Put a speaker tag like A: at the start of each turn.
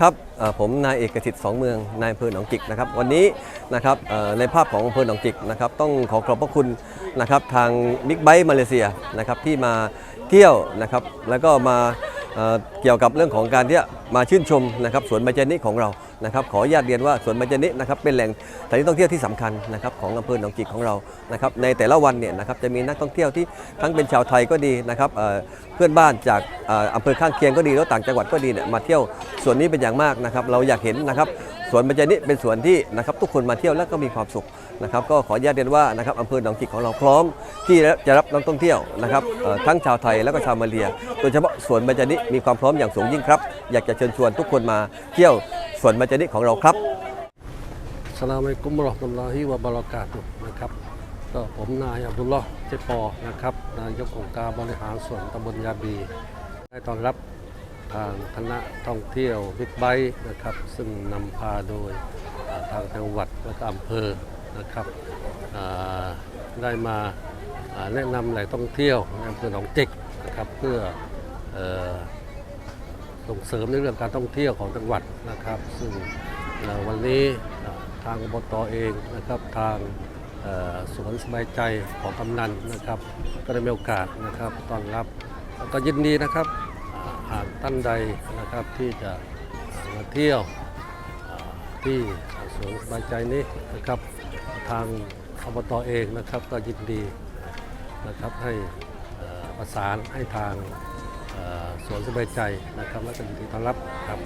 A: ครับผมนายเอกสิทธิ์สองเมืองนายอำเภอหนองจิกนะครับวันนี้นะครับในภาพของอำเภอหนองจิกนะครับต้องขอขอบพระคุณนะครับทางบิ๊กไบค์มาเลเซียนะครับที่มาเที่ยวนะครับแล้วก็มาเกี่ยวกับเรื่องของการที่ มาชื่นชมนะครับสวนใบเจนิของเรานะครับขออนุญาตเรียนว่าสวนใบเจนินะครับเป็นแหล่งสถานที่ท่องเที่ยวที่สำคัญนะครับของอำเภอหนองจิกของเรานะครับในแต่ละวันเนี่ยนะครับจะมีนักท่องเที่ยวที่ทั้งเป็นชาวไทยก็ดีนะครับเอ่อเพื่อนบ้านจากอ่ออำเภอข้างเคียงก็ดีแล้วต่างจังหวัดก็ดีเนี่ยมาเที่ยวสวนนี้เป็นอย่างมากนะครับเราอยากเห็นนะครับ สวนใบเจนิเป็นสวนที่นะครับทุกคนมาเที่ยวแล้วก็มีความสุขนะครับก็ขออนุญาตเรียนว่านะครับอำเภอหนองจิกของเราพร้อม ที่จะรับนักท่องเที่ยวนะครับทั้งชาวไทยแล้วก็ชาวมาเลีย โดยเฉพาะสวนใบเจนิมีความพร้อมอย่างสูงยิ่งครับ อยากจะเชิญชวนทุกคนมาเที่ยวสวนใบเจนิของเราครับ
B: สลามอะลัยกุมราะห์มะตุลลอฮิวะบะเรากาตุนะครับก็ผมนายอับดุลลอฮ์เจปอนะครับนายกองค์การบริหารส่วนตำบลยาบี ได้ต้อนรับ ทางคณะท่องเที่ยวบิ๊กไบค์นะครับ ซึ่งนำพาโดยทางจังหวัดและก็อำเภอนะครับได้มาแนะนำแหล่งท่องเที่ยวในอำเภอหนองจิกนะครับเพื่ออส่งเสริมในเรื่องการท่องเที่ยวของจังหวัดนะครับ ซึ่งวันนี้ทางอบตอเองนะครับทางสวนสบายใจของกำนันนะครับ ก็ได้มีโอกาสนะครับต้อนรับก็ยินดีนะครับ หากท่านใดนะครับที่จะมาเที่ยวที่สวนสบายใจนี้นะครับทางอบตเองนะครับก็ยินดีนะครับให้ประสานให้ทางสวนสบายใจนะครับและก็ยินดีต้อนรับครับ